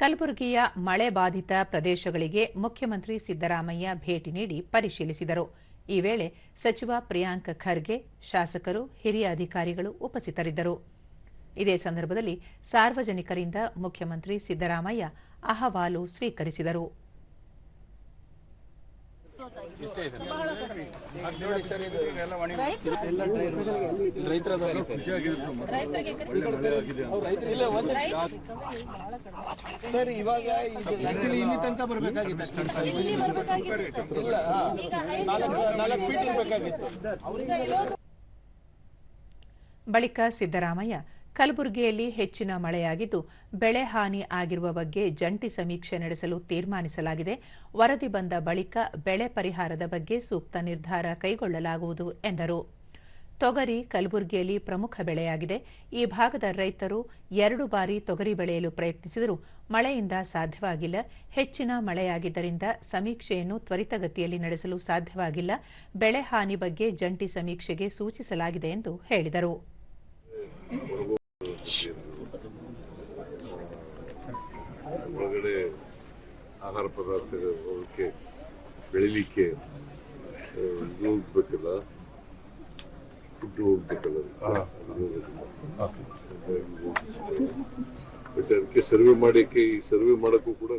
ಕಲಬುರಗಿಯ ಮಳೆ ಬಾಧಿತ ಪ್ರದೇಶಗಳಿಗೆ ಮುಖ್ಯಮಂತ್ರಿ ಸಿದ್ದರಾಮಯ್ಯ ಭೇಟಿ ನೀಡಿ ಪರಿಶೀಲಿಸಿದರು. ಈ ವೇಳೆ ಸಚಿವ ಪ್ರಿಯಾಂಕ್ ಖರ್ಗೆ, ಶಾಸಕರು, ಹಿರಿಯ ಅಧಿಕಾರಿಗಳು ಉಪಸ್ಥಿತರಿದ್ದರು. ಇದೇ ಸಂದರ್ಭದಲ್ಲಿ ಸಾರ್ವಜನಿಕರಿಂದ ಮುಖ್ಯಮಂತ್ರಿ ಸಿದ್ದರಾಮಯ್ಯ ಅಹವಾಲು ಸ್ವೀಕರಿಸಿದರು. ಸರ್ ಇವಾಗ ಇದು ಆಕ್ಚುಲಿ ಇಲ್ಲಿ ತನಕ ಬರಬೇಕಾಗಿತ್ತು ಇಲ್ಲ ನಾಲ್ಕು ನಾಲ್ಕು ಫೀಟ್ ಇರಬೇಕಾಗಿತ್ತು. ಬಳಿಕ ಸಿದ್ದರಾಮಯ್ಯ ಕಲಬುರಗಿಯಲ್ಲಿ ಹೆಚ್ಚಿನ ಮಳೆಯಾಗಿದ್ದು, ಬೆಳೆ ಹಾನಿ ಆಗಿರುವ ಬಗ್ಗೆ ಜಂಟಿ ಸಮೀಕ್ಷೆ ನಡೆಸಲು ತೀರ್ಮಾನಿಸಲಾಗಿದೆ. ವರದಿ ಬಂದ ಬಳಿಕ ಬೆಳೆ ಪರಿಹಾರದ ಬಗ್ಗೆ ಸೂಕ್ತ ನಿರ್ಧಾರ ಕೈಗೊಳ್ಳಲಾಗುವುದು ಎಂದರು. ತೊಗರಿ ಕಲಬುರಗಿಯಲ್ಲಿ ಪ್ರಮುಖ ಬೆಳೆಯಾಗಿದೆ. ಈ ಭಾಗದ ರೈತರು ಎರಡು ಬಾರಿ ತೊಗರಿ ಬೆಳೆಯಲು ಪ್ರಯತ್ನಿಸಿದರೂ ಮಳೆಯಿಂದ ಸಾಧ್ಯವಾಗಿಲ್ಲ. ಹೆಚ್ಚಿನ ಮಳೆಯಾಗಿದ್ದರಿಂದ ಸಮೀಕ್ಷೆಯನ್ನು ತ್ವರಿತಗತಿಯಲ್ಲಿ ನಡೆಸಲು ಸಾಧ್ಯವಾಗಿಲ್ಲ. ಬೆಳೆ ಹಾನಿ ಬಗ್ಗೆ ಜಂಟಿ ಸಮೀಕ್ಷೆಗೆ ಸೂಚಿಸಲಾಗಿದೆ ಎಂದು ಹೇಳಿದರು. ಒಳಗಡೆ ಆಹಾರ ಪದಾರ್ಥಗಳು ಅವಕ್ಕೆ ಬೆಳಿಲಿಕ್ಕೆ ಇದು ಹೋಗ್ಬೇಕಲ್ಲ? ಫುಡ್ ಹೋಗ್ಬೇಕಲ್ಲ? ಬಟ್ ಅದಕ್ಕೆ ಸರ್ವೆ ಮಾಡಕ್ಕೆ ಈ ಸರ್ವೆ ಮಾಡಕ್ಕೂ ಕೂಡ